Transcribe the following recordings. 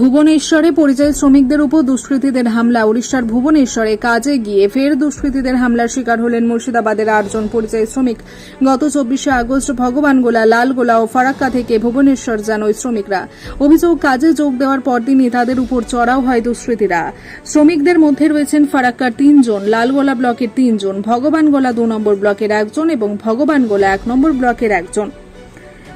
ভুবনেশ্বরে পরিযায়ী শ্রমিকদের উপর দুষ্কৃতীদের হামলা। উড়িষ্যার ভুবনেশ্বরে কাজে গিয়ে ফের দুষ্কৃতীদের হামলার শিকার হলেন মুর্শিদাবাদের আটজন পরিযায়ী শ্রমিক। গত চব্বিশে আগস্ট ভগবানগোলা লালগোলা ও ফারাক্কা থেকে ভুবনেশ্বর যান ওই শ্রমিকরা। অভিযোগ, কাজে যোগ দেওয়ার পরদিনই তাদের উপর চড়াও হয় দুষ্কৃতীরা। শ্রমিকদের মধ্যে রয়েছেন ফারাক্কার তিনজন লালগোলা ব্লকের তিনজন ভগবানগোলা দু নম্বর ব্লকের একজন এবং ভগবানগোলা এক নম্বর ব্লকের একজন।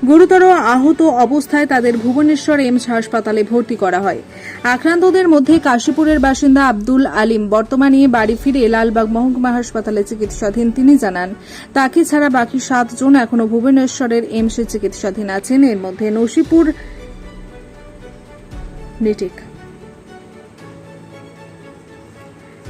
গুরুতর আহত অবস্থায় তাদের ভুবনেশ্বর এমস হাসপাতালে ভর্তি করা হয়। আক্রান্তদের মধ্যে কাশীপুরের বাসিন্দা আব্দুল আলিম, বর্তমানে বাড়ি ফিরে লালবাগ মহকুমা হাসপাতালে চিকিৎসাধীন তিনি জানান, তাকে ছাড়া বাকি সাতজন এখনও ভুবনেশ্বরের এমসে চিকিৎসাধীন আছেন। এর মধ্যে নসিপুর, নিটিক।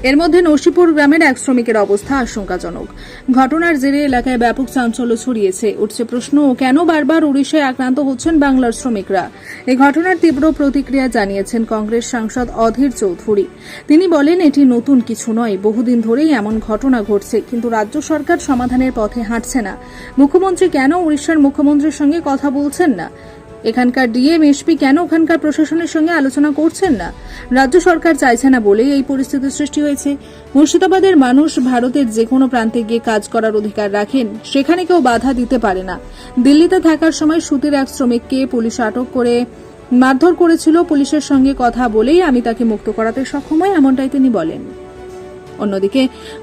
এর মধ্যে নসিপুর গ্রামের এক শ্রমিকের অবস্থা আশঙ্কাজনক। ঘটনার জেরে এলাকায় ব্যাপক চাঞ্চল্য ছড়িয়েছে। উঠছে প্রশ্ন, কেন বারবার উড়িষ্যায় আক্রান্ত হচ্ছেন বাংলার শ্রমিকরা? এই ঘটনার তীব্র প্রতিক্রিয়া জানিয়েছেন কংগ্রেস সাংসদ অধীর চৌধুরী। তিনি বলেন, এটি নতুন কিছু নয়, বহুদিন ধরেই এমন ঘটনা ঘটছে, কিন্তু রাজ্য সরকার সমাধানের পথে হাঁটছে না। মুখ্যমন্ত্রী কেন উড়িষ্যার মুখ্যমন্ত্রীর সঙ্গে কথা বলছেন না? এখানকার ডিএম, এসপি কেন ওখানকার প্রশাসনের সঙ্গে আলোচনা করছেন না? রাজ্য সরকার চাইছে না বলেই এই পরিস্থিতির সৃষ্টি হয়েছে। মুর্শিদাবাদের মানুষ ভারতের যে কোনো প্রান্তে গিয়ে কাজ করার অধিকার রাখেন, সেখানে কেউ বাধা দিতে পারে না। দিল্লিতে থাকার সময় সুতির এক শ্রমিককে পুলিশ আটক করে মারধর করেছিল। পুলিশের সঙ্গে কথা বলেই আমি তাকে মুক্ত করাতে সক্ষম হয় এমনটাই তিনি বলেন। অন্যদিকে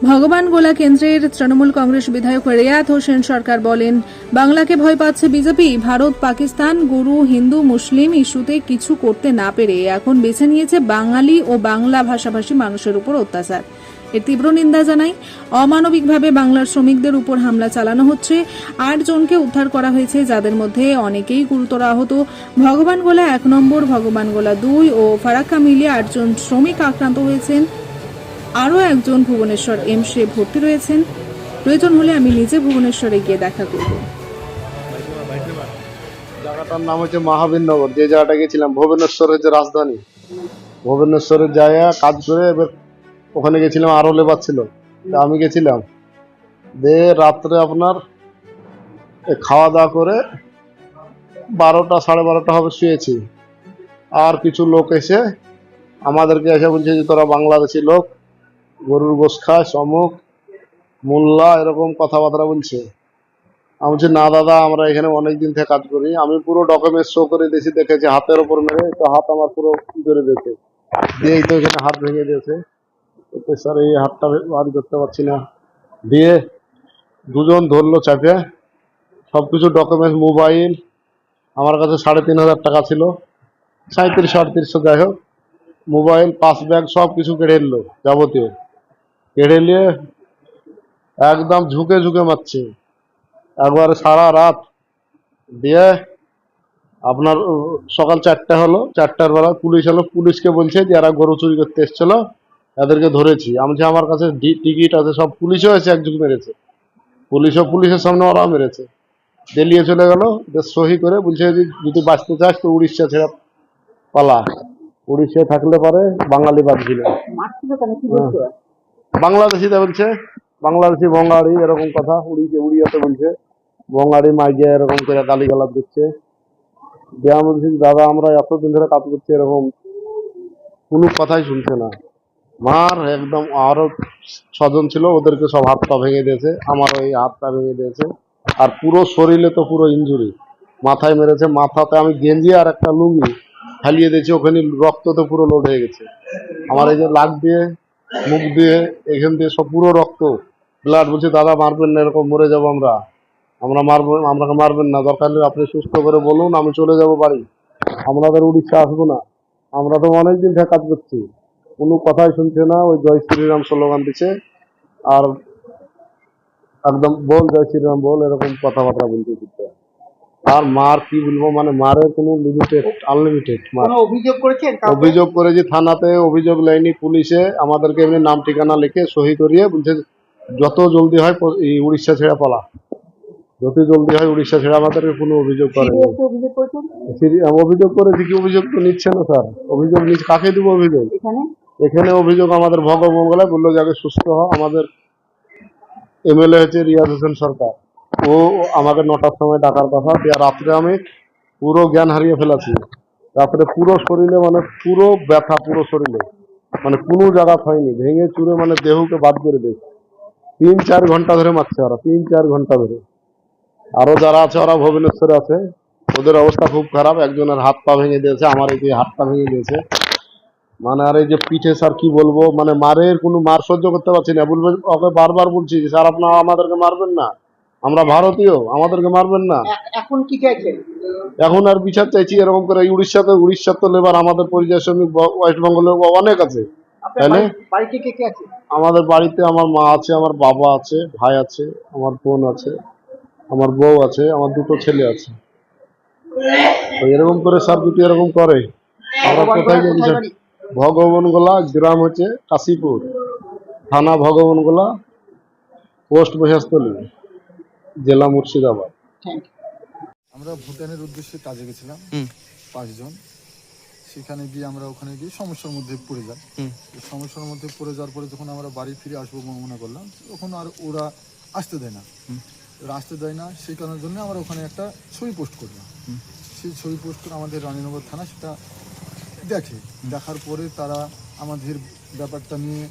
ভগবান গোলা কেন্দ্রের তৃণমূল কংগ্রেস বিধায়ক রেয়াত হোসেন সরকার বলেন, বাংলাকে ভয় পাচ্ছে বিজেপি, ভারত, পাকিস্তান, গুরু, হিন্দু, মুসলিম ইস্যুতে কিছু করতে না পেরে এখন বেছে নিয়েছে বাঙালি ও বাংলা ভাষাভাষী মানুষের উপর অত্যাচার। এর তীব্র নিন্দা জানাই অমানবিকভাবে বাংলার শ্রমিকদের উপর হামলা চালানো হচ্ছে। আট জনকে উদ্ধার করা হয়েছে, যাদের মধ্যে অনেকেই গুরুতর আহত। ভগবানগোলা এক নম্বর ভগবানগোলা দুই ও ফারাক্কা মিলিয়ে আটজন শ্রমিক আক্রান্ত হয়েছেন। আরও একজন ভুবনেশ্বর এমসে ভর্তি রয়েছেন। প্রয়োজন হলে আমি নিজে ভুবনেশ্বরে গিয়ে দেখা করব। জায়গাটার নাম হচ্ছে মহাবীরনগর যে জায়গাটা গেছিলাম, ভুবনেশ্বরের যে রাজধানী। ভুবনেশ্বরের জায়গা কাজ করে এবার ওখানে গেছিলাম, আরও লেবার ছিল। আমি গেছিলাম। দিয়ে রাত্রে আপনার খাওয়া দাওয়া করে বারোটা, সাড়ে বারোটা হবে শুয়েছি। আর কিছু লোক এসে আমাদেরকে এসে বলছে যে তোরা বাংলাদেশি লোক গরুর গোস খাস অমুক মোল্লা, এরকম কথাবার্তা বলছে। আমি বলছি, না দাদা, আমরা এখানে অনেক দিন থেকে কাজ করি। আমি পুরো ডকুমেন্ট শো করে দিয়েছি, দেখেছি হাতের ওপর মেরে, তো হাত আমার পুরো ই করে দিয়েছে। দিয়ে তো এখানে হাত ভেঙে দিয়েছে। স্যার, এই হাতটা বাড়ি করতে পারছি না। দিয়ে দুজন ধরলো চাপে। সব কিছু ডকুমেন্টস মোবাইল আমার কাছে সাড়ে তিন হাজার টাকা ছিল। সাঁত্রিশশো আটত্রিশশো যাই হোক মোবাইল পাস ব্যাগ সব কিছু কেড়ে নিলো যাবতীয়। কেড়ে নিয়ে একদম ঝুঁকে ঝুঁকে মারছে। একবারে সারা রাত দিয়ে আপনার সকাল চারটা হলো, চারটার বেলা পুলিশ হলো পুলিশকে বলছে যে এরা গরু চুরি করতে এসছিল, এদেরকে ধরেছি। আমি যে আমার কাছে টিকিট আছে, সব পুলিশও এসে একজন মেরেছে। পুলিশও পুলিশের সামনে ওরা মেরেছে। দিল্লিয়ে চলে গেল সহি করে বলছে যদি বাঁচতে চাস তো উড়িষ্যা ছেড়ে পালা। উড়িষ্যায় থাকলে পারে, বাঙালি বাদ হ্যাঁ। বাংলাদেশিতে বলছে, বাংলাদেশি বঙ্গাড়ি এরকম কথা উড়িয়ে উড়িয়াতে বলছে। বঙ্গাড়ি মাইকে এরকম করে গালি গালাজ দিচ্ছে। দিয়ে দাদা, আমরা এতদিন ধরে কাজ করছি এরকম, কোনো কথাই শুনছে না। মার একদম আরও ছজন ছিল, ওদেরকে সব হাত পা ভেঙে দিয়েছে আমার ওই হাতটা ভেঙে দিয়েছে। আর পুরো শরীরে তো পুরো ইনজুরি মাথায় মেরেছে, মাথাতে আমি গেঞ্জি আর একটা লুঙ্গি ফালিয়ে দিয়েছি, ওখানে রক্ত তো পুরো লোড হয়ে গেছে। আমার এই যে লাগ দিয়ে মুখ দিয়ে, এখান দিয়ে সব পুরো রক্ত ব্লাড বলছে, দাদা, মারবেন না, এরকম মরে যাব আমরা। আমরা মারবো, আমাকে মারবেন না, দরকার নেই আপনি সুস্থ করে বলুন, আমি চলে যাব বাড়ি। আমাদের উড়িষ্যা আসব না। আমরা তো অনেকদিন থেকে কাজ করছি। কোনো কথাই শুনছে না, ওই জয় শ্রীরাম স্লোগান দিচ্ছে। আর একদম বল, জয় শ্রীরাম বল, এরকম কথাবার্তা বলতে আর মার কি বলব মানে মারের কোনো লিমিটেড আনলিমিটেড মার। অভিযোগ করেছেন অভিযোগ করেছি থানাতে অভিযোগ লাইনি পুলিশে। আমাদেরকে এমনি নাম ঠিকানা লিখে সহি করিয়ে বলছে যত জলদি হয় উড়িষ্যা ছেড়ে পালা। যত জলদি হয় উড়িষ্যা ছেড়ে আমাদেরকে কোনো অভিযোগ করে অভিযোগ করেছি কি অভিযোগ তো নিচ্ছে না স্যার। অভিযোগ নিচ্ছে কাকে দিব অভিযোগ? এখানে? অভিযোগ আমাদের ভগমঙ্গলায় বলল যে আগে সুস্থ হ আমাদের এমএলএ হচ্ছে রিয়াজ হোসেন সরকার। ও আমাকে নটার সময় ডাকার কথা। দিয়ে রাত্রে আমি পুরো জ্ঞান হারিয়ে ফেলেছি। রাত্রে পুরো শরীরে মানে পুরো ব্যথা পুরো শরীরে। মানে কোনো জায়গা হয়নি। ভেঙে চুরে মানে দেহকে বাদ করে দিয়েছে। তিন চার ঘণ্টা ধরে মারছে ওরা তিন চার ঘণ্টা ধরে। আরও যারা আছে ওরা ভুবনেশ্বরে আছে। ওদের অবস্থা খুব খারাপ। একজনের হাত পা ভেঙে দিয়েছে আমার এই যে হাতটা ভেঙে দিয়েছে। মানে আর এই যে পিঠে স্যার কি বলব? মানে মারের কোনো মার সহ্য করতে পারছি না। বলবে ওকে বারবার বলছি যে, স্যার আপনারা আমাদেরকে মারবেন না। আমরা ভারতীয় আমাদেরকে মারবেন না। এখন কি চাইছেন? এখন আর বিচার চাইছি এরকম করে উড়িষ্যাতে উড়িষ্যার তো লেবার আমাদের পরিযায়ী শ্রমিক ওয়েস্ট বেঙ্গলে অনেক আছে। আপনার তাহলে? বাড়িতে কে কে আছে? আমাদের বাড়িতে আমার মা আছে আমার বাবা আছে ভাই আছে আমার বোন আছে আমার বউ আছে আমার দুটো ছেলে আছে। এরকম করে স্যার যদি এরকম করে আমরা কোথায় যাবি? ভগবানগোলা গ্রাম হচ্ছে কাশীপুর থানা ভগবানগোলা পোস্ট বসাস্তলী জেলা মুর্শিদাবাদ। আমরা ভুটানের উদ্দেশ্যে কাজে গেছিলাম। পাঁচজন সেখানে গিয়ে আমরা ওখানে গিয়ে সমস্যার মধ্যে পড়ে যাই। হুম। সমস্যার মধ্যে পড়ে যাওয়ার পরে যখন আমরা বাড়ি ফিরে আসব মনে করলাম তখন আর ওরা আসতে দেয় না। আসতে দেয় না সেই কারণের জন্য আমরা ওখানে একটা ছবি পোস্ট করলাম। সেই ছবি পোস্ট করে আমাদের রানীনগর থানা সেটা দেখে। দেখার পরে তারা আমাদের ব্যাপারটা নিয়ে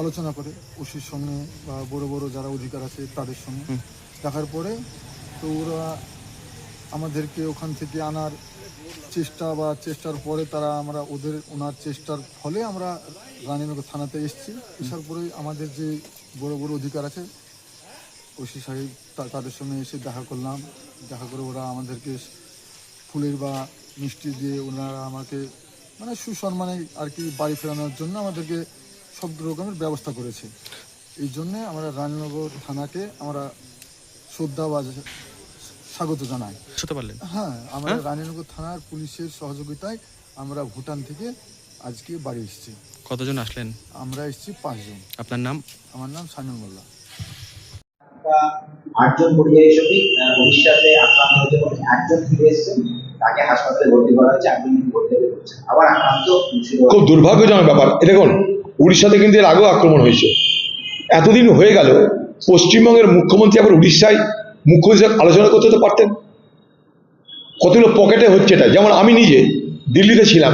আলোচনা করে ওসির সঙ্গে বা বড় বড় যারা অধিকার আছে তাদের সঙ্গে। দেখার পরে তো ওরা আমাদেরকে ওখান থেকে আনার চেষ্টা বা চেষ্টার পরে তারা আমরা ওদের ওনার চেষ্টার ফলে আমরা রানীনগর থানাতে এসেছি। এসার পরে আমাদের যে বড় বড় অধিকার আছে ওসি সাহেব তাদের সঙ্গে এসে দেখা করলাম। দেখা করে ওরা আমাদেরকে ফুলের বা মিষ্টি দিয়ে ওনারা আমাকে মানে সুসম্মানে আর কি বাড়ি ফেরানোর জন্য আমাদেরকে সব রকমের ব্যবস্থা করেছে। এই জন্যে আমরা রানীনগর থানাকে আমরা শ্রদ্ধা বা স্বাগত জানাই। পারলেন? হ্যাঁ আমরা রানীনগর থানার পুলিশের সহযোগিতায় আমরা ভুটান থেকে আজকে বাড়ি এসেছি। কতজন আসলেন? আমরা এসেছি পাঁচজন। আপনার নাম? আমার নাম সাইনুল মোল্লা। আটজন পরিযায়ী শ্রমিক উড়িষ্যাতে আক্রান্ত হয়েছে এবং একজন ফিরে এসেছেন। তাকে হাসপাতালে ভর্তি করা হয়েছে একজন ভর্তি হচ্ছে আবার আক্রান্ত খুব দুর্ভাগ্যজনক ব্যাপার। এটা দেখুন উড়িষ্যাতে কিন্তু এর আগেও আক্রমণ হয়েছে। এতদিন হয়ে গেল, পশ্চিমবঙ্গের মুখ্যমন্ত্রী আবার উড়িষ্যায় মুখ্যমন্ত্রী সাথে আলোচনা করতে তো পারতেন। কতগুলো পকেটে হচ্ছে এটা। যেমন আমি নিজে দিল্লিতে ছিলাম,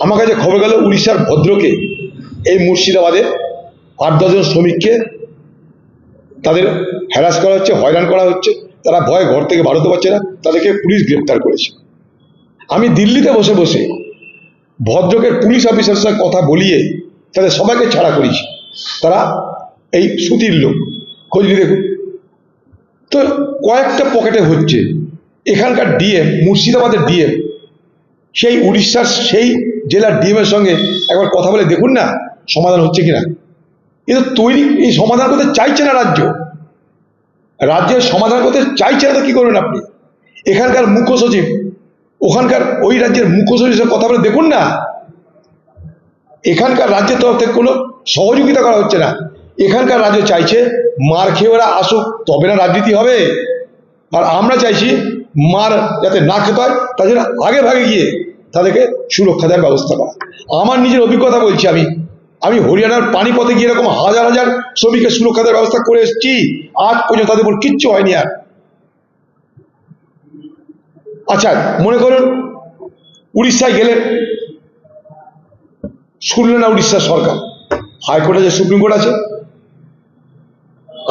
আমার কাছে খবর গেল উড়িষ্যার ভদ্রকে, এই মুর্শিদাবাদের আট দশজন শ্রমিককে তাদের হ্যারাস করা হচ্ছে, হয়রান করা হচ্ছে। তারা ভয়ে ঘর থেকে বাড়তে পারছে না, তাদেরকে পুলিশ গ্রেপ্তার করেছে। আমি দিল্লিতে বসে বসে ভদ্রকের পুলিশ অফিসারের সঙ্গে কথা বলিয়ে তাদের সবাইকে ছাড়া করেছি। তারা এই সুতির লোক। খোঁজ দেখুন। তো কয়েকটা পকেটে হচ্ছে। এখানকার ডিএম, মুর্শিদাবাদের ডিএম, সেই উড়িষ্যার সেই জেলার ডিএম এর সঙ্গে একবার কথা বলে দেখুন না, সমাধান হচ্ছে কিনা। কিন্তু তৈরি, এই সমাধান করতে চাইছে না রাজ্য। রাজ্যের সমাধান করতে চাইছে না তো কি করবেন আপনি? এখানকার মুখ্য সচিব, ওখানকার ওই রাজ্যের মুখ্য সচিবের কথা বলে দেখুন না এখানকার রাজ্যের তরফ থেকে কোনো সহযোগিতা করা হচ্ছে না। এখানকার রাজ্য চাইছে, মার খেয়ে ওরা আসুক, তবে না রাজনীতি হবে। আর আমরা চাইছি মার যাতে না খেতে হয়, তার জন্য আগে ভাগে গিয়ে তাদেরকে সুরক্ষা দেওয়ার ব্যবস্থা করা। আমার নিজের অভিজ্ঞতা বলছি আমি। আমি হরিয়ানার পানিপথে গিয়ে এরকম হাজার হাজার শ্রমিকের সুরক্ষা দেওয়ার ব্যবস্থা করে এসেছি। আজ পর্যন্ত তাদের উপর কিচ্ছু হয়নি আর। আচ্ছা মনে করুন, উড়িষ্যায় গেলেন শুনল না উড়িষ্যার সরকার। হাইকোর্টে যে সুপ্রিম কোর্ট আছে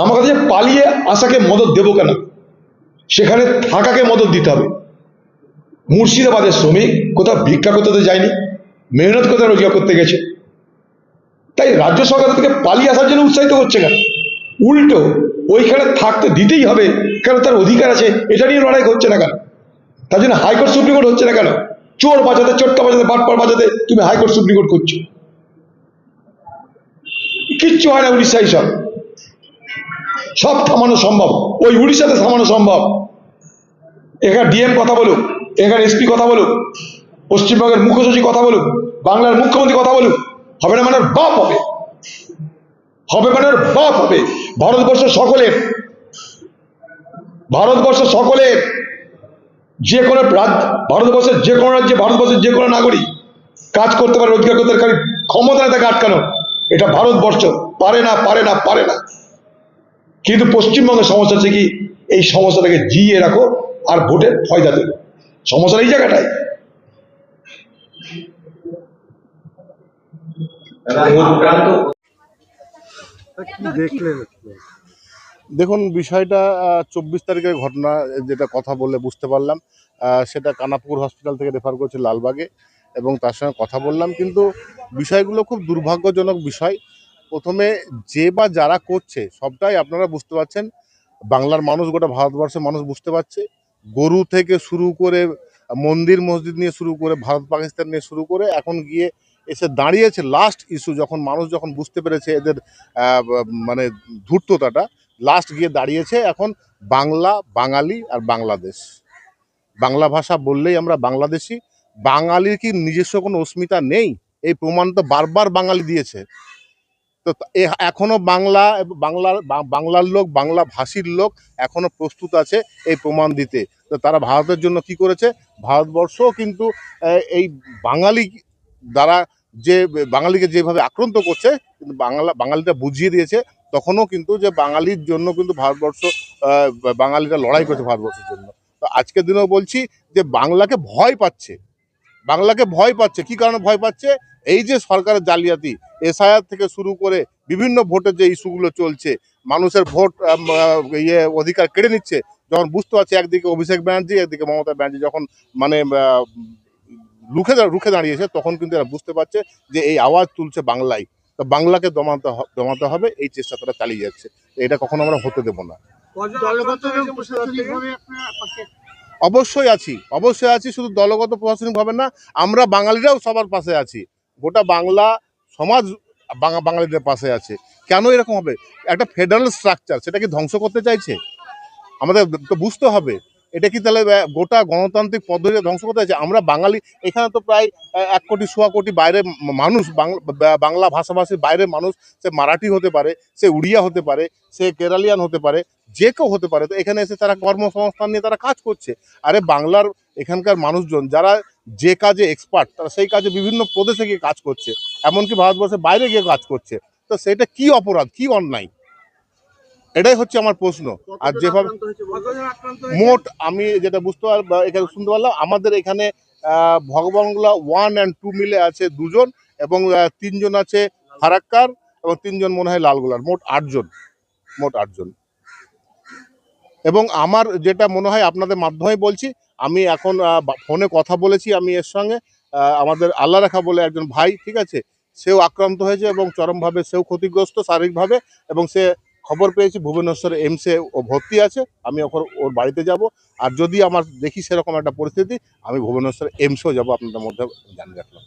আমার কাছে পালিয়ে আসাকে মদত দেবো কেন? সেখানে থাকাকে মদত দিতে হবে। মুর্শিদাবাদের শ্রমিক কোথাও ভিক্ষা করতে তো যায়নি, মেহনত করতে রোজগার করতে গেছে। তাই রাজ্য সরকার থেকে পালিয়ে আসার জন্য উৎসাহিত করছে কেন? উল্টো, ওইখানে থাকতে দিতেই হবে কারণ তার অধিকার আছে? এটা নিয়ে লড়াই হচ্ছে না কেন? তার জন্য হাইকোর্ট, সুপ্রিম কোর্ট হচ্ছে না কেন? চোর বাঁচাতে চোরটা বাঁচাতে বাটপার বাজাতে তুমি হাইকোর্ট সুপ্রিম কোর্ট করছ। কিচ্ছু হয় না উড়িষ্যায় সব। সব থামানো সম্ভব। ওই উড়িষ্যাতে থামানো সম্ভব। এখানে ডিএম কথা বলুক, এখানে এসপি কথা বলুক, পশ্চিমবঙ্গের মুখ্য সচিব কথা বলুক, বাংলার মুখ্যমন্ত্রী কথা বলুক, হবে না মানে বাপ হবে। হবে মানে বাপ হবে। ভারতবর্ষ সকলের ভারতবর্ষ সকলের। যে কোনো রাজ্য ভারতবর্ষের যে কোনো রাজ্যে ভারতবর্ষের যে কোনো নাগরিক কাজ করতে পারে রোজগার করতে পারে কারণ ক্ষমতা নেই তাকে আটকানো। এটা ভারতবর্ষ পারে না পারে না পারে না। কিন্তু পশ্চিমবঙ্গের সমস্যা হচ্ছে কি এই সমস্যাটাকে জিয়ে রাখো আর ভোটের ফয়দা দেবে সমস্যা এই জায়গাটায় আক্রান্ত দেখুন, বিষয়টা চব্বিশ তারিখের ঘটনা, যেটা কথা বলে বুঝতে পারলাম। সেটা কানাপুর হসপিটাল থেকে রেফার করেছে লালবাগে এবং তার সঙ্গে কথা বললাম। কিন্তু বিষয়গুলো খুব দুর্ভাগ্যজনক বিষয়। প্রথমে যে বা যারা করছে, সবটাই আপনারা বুঝতে পারছেন। বাংলার মানুষ, গোটা ভারতবর্ষের মানুষ বুঝতে পারছে। গরু থেকে শুরু করে মন্দির, মসজিদ নিয়ে শুরু করে, ভারত, পাকিস্তান নিয়ে শুরু করে, এখন গিয়ে এসে দাঁড়িয়েছে লাস্ট ইস্যু যখন মানুষ যখন বুঝতে পেরেছে এদের মানে ধূর্ততাটা লাস্ট গিয়ে দাঁড়িয়েছে এখন বাংলা, বাঙালি আর বাংলাদেশ। বাংলা ভাষা বললেই আমরা বাংলাদেশি। বাঙালির কি নিজস্ব কোনো অস্মিতা নেই? এই প্রমাণ তো বারবার বাঙালি দিয়েছে। তো তা- এ- এখনও বাংলা বাংলার বাংলার লোক, বাংলা ভাষীর লোক এখনও প্রস্তুত আছে এই প্রমাণ দিতে। তো তারা ভারতের জন্য কি করেছে? ভারতবর্ষও কিন্তু এই বাঙালি দ্বারা যে, বাঙালিকে যেভাবে আক্রান্ত করছে বাংলা, বাঙালিটা বুঝিয়ে দিয়েছে। তখনও কিন্তু যে বাঙালির জন্য কিন্তু ভারতবর্ষ বাঙালিরা লড়াই করছে ভারতবর্ষের জন্য। তো আজকের দিনেও বলছি যে বাংলাকে ভয় পাচ্ছে। বাংলাকে ভয় পাচ্ছে। কি কারণে ভয় পাচ্ছে? এই যে সরকারের জালিয়াতি, এসআইআর থেকে শুরু করে বিভিন্ন ভোটের যে ইস্যুগুলো চলছে, মানুষের ভোট ইয়ে অধিকার কেড়ে নিচ্ছে। যখন বুঝতে পারছে একদিকে অভিষেক ব্যানার্জি, একদিকে মমতা ব্যানার্জি যখন মানে রুখে রুখে দাঁড়িয়েছে, তখন কিন্তু এরা বুঝতে পারছে যে এই আওয়াজ তুলছে বাংলায়। তো বাংলাকে দমাতে দমাতে হবে এই চেষ্টা তারা চালিয়ে যাচ্ছে। এটা কখনো আমরা হতে দেবো না। অবশ্যই আছি অবশ্যই আছি শুধু দলগত প্রশাসনিক প্রশাসনিকভাবে না আমরা বাঙালিরাও সবার পাশে আছি। গোটা বাংলা সমাজ বাঙালিদের পাশে আছে। কেন এরকম হবে? একটা ফেডারেল স্ট্রাকচার সেটা কি ধ্বংস করতে চাইছে? আমাদের তো বুঝতে হবে। এটা কি তাহলে গোটা গণতান্ত্রিক পদ্ধতি ধ্বংস করতে চাইছে আমরা বাঙালি, এখানে তো প্রায় এক কোটি, সোয়া কোটি বাইরে মানুষ, বাংলা বাংলা ভাষাভাষীর বাইরের মানুষ, সে মারাঠি হতে পারে, সে উড়িয়া হতে পারে, সে কেরালিয়ান হতে পারে, যে কেউ হতে পারে, তো এখানে এসে তারা কর্মসংস্থান নিয়ে তারা কাজ করছে। আরে বাংলার এখানকার মানুষজন, যারা যে কাজে এক্সপার্ট তারা সেই কাজে বিভিন্ন প্রদেশে গিয়ে কাজ করছে, এমনকি ভারতবর্ষের বাইরে গিয়ে কাজ করছে। তো সেটা কি অপরাধ, কি অন্যায়? এটাই হচ্ছে আমার প্রশ্ন। আর যেভাবে মোট আমি যেটা বুঝতে পার বা এখানে শুনতে পারলাম আমাদের এখানে ভগবানগুলা ওয়ান অ্যান্ড টু মিলে আছে দুজন এবং তিনজন আছে ফারাক্কার এবং তিনজন মনে হয় লালগোলার মোট আটজন মোট আটজন। এবং আমার যেটা মনে হয় আপনাদের মাধ্যমে বলছি আমি এখন ফোনে কথা বলেছি আমি এর সঙ্গে আমাদের আল্লাহ রেখা বলে একজন ভাই ঠিক আছে সেও আক্রান্ত হয়েছে এবং চরমভাবে সেও ক্ষতিগ্রস্ত শারীরিকভাবে এবং সে খবর পেয়েছি, ভুবনেশ্বর এমসে ও ভর্তি আছে, আমি ওখানে ওর বাড়িতে যাব। আর যদি আমার দেখি সেরকম একটা পরিস্থিতি, আমি ভুবনেশ্বর এমসেও যাব, আপনাদের মধ্যে জানিয়ে রাখলাম।